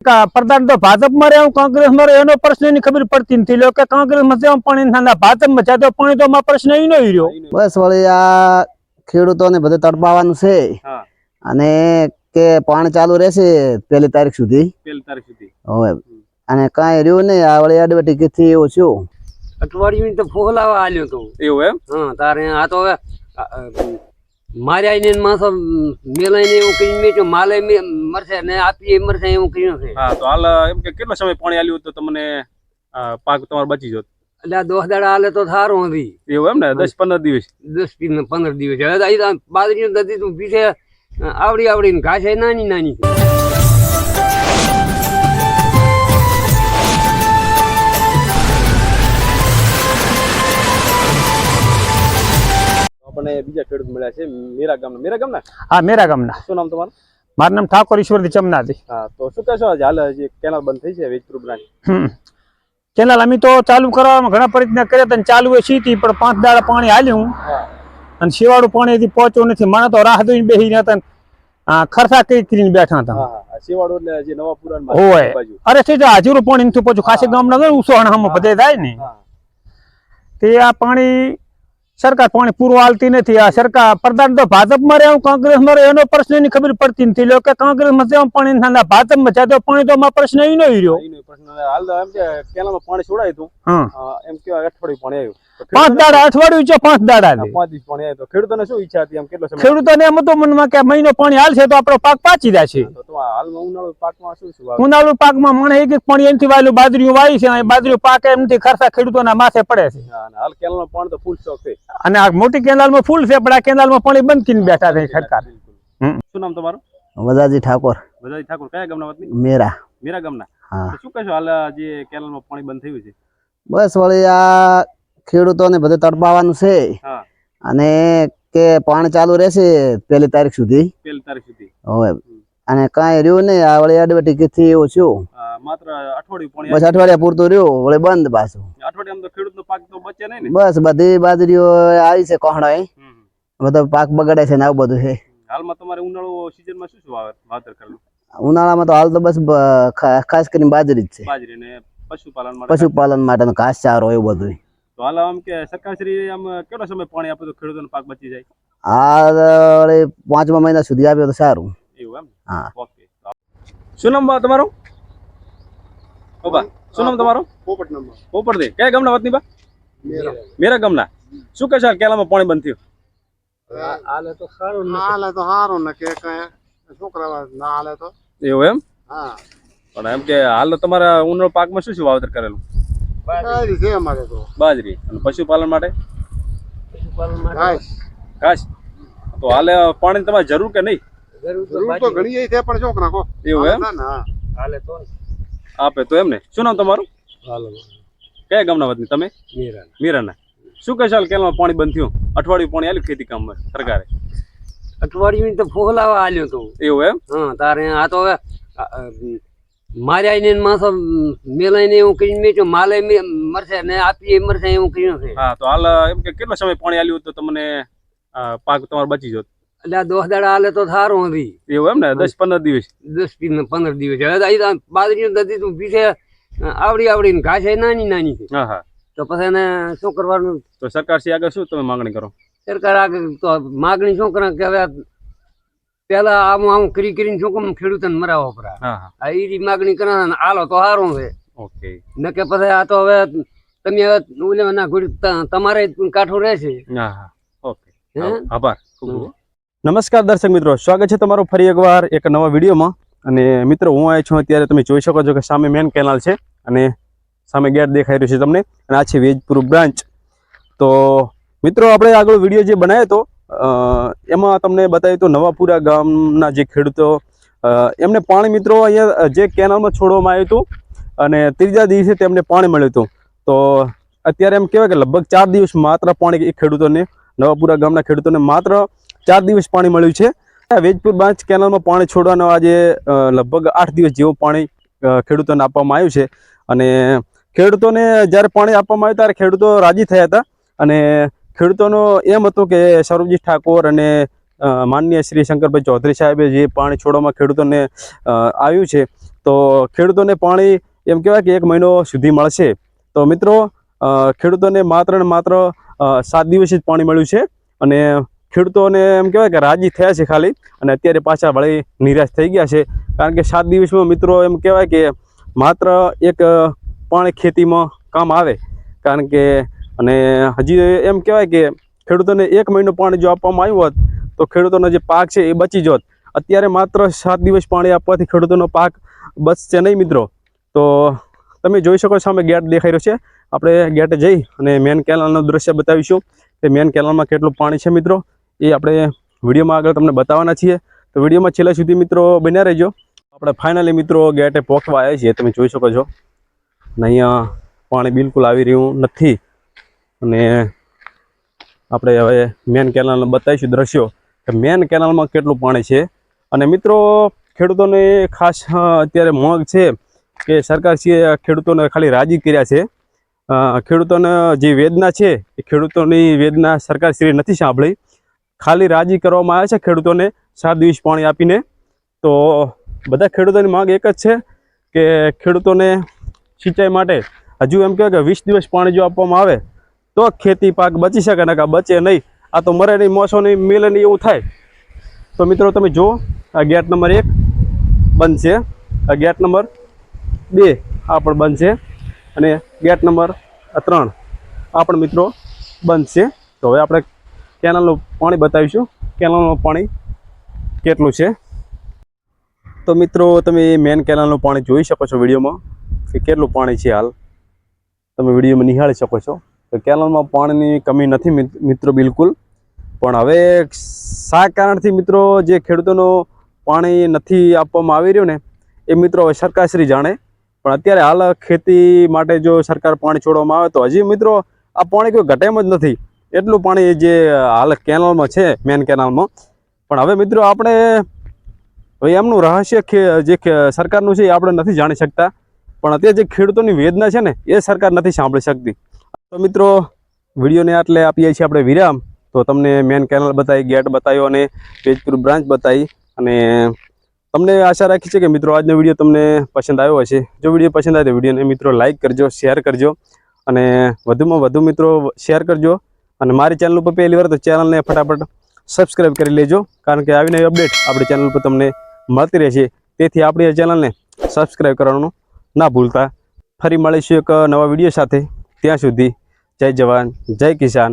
કા- પ્રધાન તો ભાજપમાં રહે કોંગ્રેસમાં રહ્યો એનો પ્રશ્ન એની ખબર પડતી નથી. લો કે કોંગ્રેસમાં પાણી ના ભાજપમાં જાય તો પાણી તો માં પ્રશ્ન એ નહીં રહ્યો. બસ વળી આ ખેડૂતોને બધે તડપાવાનું છે. અને કે પાણી ચાલુ રહેશે પહેલી તારીખ સુધી. પેલી તારીખ સુધી. હવે. અને કાંઈ રહ્યું નહીં આ વળી એડવર્ટી થી એવું છું અઠવાડિયું તો ફોલાવા આવ્યો તો. એવું એમ? હા તારે આ તો હવે માર્યા ને માથો મેલાઈને એવું કરીને મેચ્યો માલે મે- મરશે ને આપીએ મરશે એવું કર્યું છે. હા તો હાલ એમ કે કેટલો સમય પાણી આલ્યું તો તમને પાક તમારો બચી જોત એટલે આ દોસ દાડા હાલે તો સારું હતી એવું એમ ને? દસ પંદર દિવસ? દસ પંદર દિવસ. બાજરી દધી તું પીછે આવડી આવડી ઘાસે નાની નાની બીજા ખેડૂત મળ્યા છે મેરા ગામના. મેરા ગામના? હા મેરા ગામના. શું નામ તમારું? મારું નામ ઠાકોર ઈશ્વરજી ચમનાથી હા તો શું કહેશો આજે? હાલ જે કેનાલ બંધ થઈ છે વેજપુર બ્રાન્ચ કેનાલ અમે તો ચાલુ કરવામાં ઘણા પ્રયત્ન કર્યા હતા ચાલુ એ સીટી પણ પાંચ દાડા પાણી હાલ્યું અને શિવાળું પાણી હજી પહોંચ્યું નથી. મને તો રાહ જોઈને બેસી હતા ખરસા કઈ કરીને બેઠા હતા. શિવાળો એટલે જે નવા પુરાણ અરે છે હાજરું પાણી નથી પહોંચ્યું. ખાસી ગામના ઉસો હણામાં બધે થાય ને. તે આ પાણી સરકાર પાણી પૂરું હાલતી નથી. આ સરકાર પ્રધાન તો ભાજપમાં રહે કોંગ્રેસમાં રહે એનો પ્રશ્ન એની ખબર પડતી નથી. લો કે કોંગ્રેસમાં જેમ પાણી ના ભાજપમાં જાય તો પાણી તો માં પ્રશ્ન એ નહીં રહ્યો. પ્રશ્ન હાલ તો એમ કે કેનાલમાં પાણી છોડાયું હતું. એમ કેવા અઠવાડિયું પાણી આવ્યું. પાંચ દાડા અઠવાડિયું છે પાંચ દાડા પાંચ દિવસ પાણી આવ્યું તો ખેડૂતોને શું ઈચ્છા હતી એમ? કેટલો સમય? ખેડૂતોને એમ હતું મનમાં કે મહિનો પાણી હાલશે તો આપણો પાક પાચી જશે. તો તો ઉનાળુ પાકમાં શું શું ઉનાળુ પાકમાં મને એક એક પાણી એમથી વાયેલું બાજરીયું વાવી છે અને બાજરીયું પાકે એમથી ખર્ચા ખેડૂતોના માથે પડે છે. અને હાલ કેનાલમાં પાણી તો ફૂલ સ્ટોક છે. અને આ મોટી કેનાલમાં ફૂલ છે પણ આ કેનાલમાં પાણી બંધ કરીને બેઠા છે સરકાર શું નામ તમારું? વજાજી ઠાકોર. વજાજી ઠાકોર. કયા ગામના વતની? મેરા. મીરા ગામના. હા. શું કહેશો હાલ જે કેનાલમાં પાણી બંધ થયું છે? બસ વળી આ ખેડૂતોને બધું તડપાવાનું છે. અને કે પાણી ચાલુ રહેશે પહેલી તારીખ સુધી. પેલી તારીખ સુધી. હવે. અને કાંઈ રહ્યું નહીં આ વળી એડવર્ટીઝથી એવું છું માત્ર અઠવાડિયું બસ અઠવાડિયા પૂરતું રહ્યું વળી બંધ પાછું. અઠવાડિયામાં તો ખેડૂતનો પાક તો બચે નહીં ને. બસ બધી બાજરીઓ આવી છે કોહણા હમ, હમ. બધો પાક બગડે છે ને આવું બધું છે. હાલમાં તમારે ઉનાળુ સિઝનમાં શું શું આવે વાવેતર કરેલું ઉનાળામાં તો હાલ તો બસ ખાસ કરીને બાજરી જ છે. બાજરી ને પશુપાલન માટે. પશુપાલન માટેનો ઘાસચારો એવું બધું તો હાલ આમ કે સરકારશ્રી આમ કેટલો સમય પાણી આપે તો ખેડૂતોનો પાક બચી જાય? આ પાંચમા મહિના સુધી આવ્યો તો સારું. એવું એમ? હા. ઓકે. શું નામ બા તમારું? ઓબા શું નામ તમારું? પોપટ નંબર પોપટ દે કયા ગામના વતની બા? મેરા. ગામના. શું કહે છે કેલામાં પાણી બંધ થયું? હાલે તો સારું ને. હાલે તો સારું ને કે કઈ. છોકરા ના હાલે તો. એવું એમ? હા. પણ એમ કે હાલ તમારા ઉનાળો પાકમાં શું શું વાવતર કરેલું? સારી છે અમારે તો. બાજરી. અને પશુપાલન માટે? પશુપાલન માટે ઘાસ. ઘાસ. તો હાલે પાણી તમારે જરૂર કે નહીં? જરૂર તો ઘણી છે પણ છોકરા નાખો. એવું એમ? હાલે ના. હાલે તો આપે તો એમ ને શું નામ તમારું? હાલો. કયા ગામના વતની? તમે? મીરા મીરાના. શું કહે છે હાલ કેલામાં પાણી બંધ થયું? અઠવાડિયું પાણી આલ્યું ખેતી કામમાં સરકારે? અઠવાડિયું તો ફોલાવા આલ્યો તો. એવું એમ? હા તારે આ તો હવે માર્યા ને માસો મેલાઈને એવું કરીને મેચ્યો માલે મરશે ને આપીએ મરશે એવું કર્યું છે. હા તો હાલ એમ કે કેટલો સમય પાણી આલ્યું તો તમને પાક તમારો બચી જોત એટલે આ દોસ દાડા હાલે તો સારું હતી એવું એમ ને? દસ પંદર દિવસ? દસ પંદર દિવસ. હવે બાજરી દધી તું પીછે આવડી આવડી ને ઘાસ નાની નાની છે. હા હા. તો પછી એને શું કરવાનું? તો સરકાર શ્રી આગળ શું તમે માંગણી કરો? સરકાર આગળ તો માગણી શું કરે કે હવે પેલા આમ આમ કરી કરીને શું કામ ખેડૂતોને મરાવો પરા આ ઈ રી માગણી કરે ને આલો તો સારું છે ઓકે. ન કે પછી આ તો હવે તમે હવે ઓલે ના ઘોડી તમારે કાઠું રહેશે ઓકે. આભાર. નમસ્કાર દર્શક મિત્રો. સ્વાગત છે તમારું ફરી એકવાર એક નવા વિડીયોમાં. અને મિત્રો હું આવ્યો છું અત્યારે તમે જોઈ શકો છો કે સામે મેન કેનાલ છે અને સામે ગેટ દેખાઈ રહ્યું છે તમને. અને આ છે વેજપુર બ્રાન્ચ. તો મિત્રો આપણે આગળ વીડિયો જે બનાવ્યો હતો એમાં તમને બતાવ્યું તો નવાપુરા ગામના જે ખેડૂતો એમને પાણી મિત્રો અહીંયા જે કેનાલમાં છોડવામાં આવ્યું હતું અને ત્રીજા દિવસે તેમને પાણી મળ્યું હતું. તો અત્યારે એમ કહેવાય કે લગભગ ચાર દિવસ માત્ર પાણી એ ખેડૂતોને, નવાપુરા ગામના ખેડૂતોને માત્ર ચાર દિવસ પાણી મળ્યું છે. વેજપુર બાંચ કેનાલમાં પાણી છોડવાનો આજે લગભગ આઠ દિવસ જેવું પાણી ખેડૂતોને આપવામાં આવ્યું છે. અને ખેડૂતોને જ્યારે પાણી આપવામાં આવ્યું, ત્યારે ખેડૂતો રાજી થયા હતા. અને ખેડૂતોનો એમ હતું કે સૌરભજી ઠાકોર અને માનનીય શ્રી શંકરભાઈ ચૌધરી સાહેબે જે પાણી છોડવામાં ખેડૂતોને આવ્યું છે, તો ખેડૂતોને પાણી એમ કહેવાય કે એક મહિનો સુધી મળશે. તો મિત્રો ખેડૂતોને માત્ર ને માત્ર સાત દિવસ જ પાણી મળ્યું છે અને ખેડૂતોને એમ કહેવાય કે રાજી થયા છે ખાલી અને અત્યારે પાછા વળી નિરાશ થઈ ગયા છે. કારણ કે સાત દિવસમાં મિત્રો એમ કહેવાય કે માત્ર એક પાણી ખેતીમાં કામ આવે. કારણ કે અને હજી એમ કહેવાય કે ખેડૂતોને એક મહિનો પાણી જો આપવામાં આવ્યું હોત, તો ખેડૂતોનો જે પાક છે એ બચી જોત. અત્યારે માત્ર સાત દિવસ પાણી આપવાથી ખેડૂતોનો પાક બચશે નહીં મિત્રો. તો તમે જોઈ શકો સામે ગેટ દેખાઈ રહ્યો છે. આપણે ગેટે જઈ અને મેન કેનાલનું દ્રશ્ય બતાવીશું કે મેન કેનાલમાં કેટલું પાણી છે મિત્રો. એ આપણે વિડીયોમાં આગળ તમને બતાવવાના છીએ. તો વિડીયોમાં છેલ્લા સુધી મિત્રો બન્યા રહેજો. આપણે ફાઇનલી મિત્રો ગેટે પહોંચવા આવ્યા છીએ. તમે જોઈ શકો છો. અને અહીંયા પાણી બિલકુલ આવી રહ્યું નથી. અને આપણે હવે મેન કેનાલ બતાવીશું દ્રશ્યો. કે મેન કેનાલમાં કેટલું પાણી છે? અને મિત્રો, ખેડૂતોને ખાસ અત્યારે મોંઘ છે કે સરકારશ્રીએ ખેડૂતોને ખાલી રાજી કર્યા છે. ખેડૂતોને જે વેદના છે, એ ખેડૂતોની વેદના સરકારશ્રીએ નથી સાંભળી. ખાલી રાજી કરવામાં આવે છે ખેડૂતોને સાત દિવસ પાણી આપીને. તો બધા ખેડૂતોની માંગ એક જ છે કે ખેડૂતોને સિંચાઈ માટે હજુ એમ કહેવાય કે વીસ દિવસ પાણી જો આપવામાં આવે તો ખેતી પાક બચી શકે ને બચે નહીં? આ તો મરે નહીં મોસો નહીં મિલે નહીં એવું થાય. તો મિત્રો તમે જુઓ, આ ગેટ નંબર એક બંધ છે આ ગેટ નંબર બે આ પણ બંધ છે અને ગેટ નંબર ત્રણ આ પણ મિત્રો બંધ છે તો હવે આપણે કેનાલનું પાણી બતાવીશું. કેનાલનું પાણી કેટલું છે? તો મિત્રો તમે મેન કેનાલનું પાણી જોઈ શકો છો વિડીયોમાં કે કેટલું પાણી છે હાલ. તમે વિડીયોમાં નિહાળી શકો છો. તો કેનાલમાં પાણીની કમી નથી મિત્રો, બિલકુલ. પણ હવે શા કારણથી મિત્રો જે ખેડૂતોનો પાણી નથી આપવામાં આવી રહ્યું ને, એ મિત્રો હવે સરકારશ્રી જાણે. પણ અત્યારે હાલ ખેતી માટે જો સરકાર પાણી છોડવામાં આવે તો હજી મિત્રો આ પાણી કોઈ ઘટે જ નથી. એટલું પાણી જે હાલ કેનાલમાં છે, મેન કેનાલમાં. પણ હવે મિત્રો આપણે હવે એમનું રહસ્ય જે સરકારનું છે એ આપણે નથી જાણી શકતા. પણ અત્યારે જે ખેડૂતોની વેદના છે ને, એ સરકાર નથી સાંભળી શકતી. તો મિત્રો, વિડીયોને આટલે આપીએ છીએ આપણે વિરામ. તો તમને મેન કેનલ બતાવી, ગેટ બતાવ્યો અને તેજપુર બ્રાન્ચ બતાવી. અને તમને આશા રાખી છે કે મિત્રો, આજનો વીડિયો તમને પસંદ આવ્યો હશે. જો વીડિયો પસંદ આવે તો વિડીયોને મિત્રો લાઇક કરજો શેર કરજો. અને વધુમાં વધુ મિત્રો શેર કરજો. અને મારી ચેનલ ઉપર પહેલી વાર તો ચેનલને ફટાફટ સબસ્ક્રાઈબ કરી લેજો. કારણ કે આવી નવી અપડેટ આપણી ચેનલ ઉપર તમને મળતી રહેશે. તેથી આપણી આ ચેનલને સબસ્ક્રાઈબ કરવાનું ના ભૂલતા. ફરી મળીશું એક નવા વીડિયો સાથે. ત્યાં સુધી જય જવાન જય કિસાન.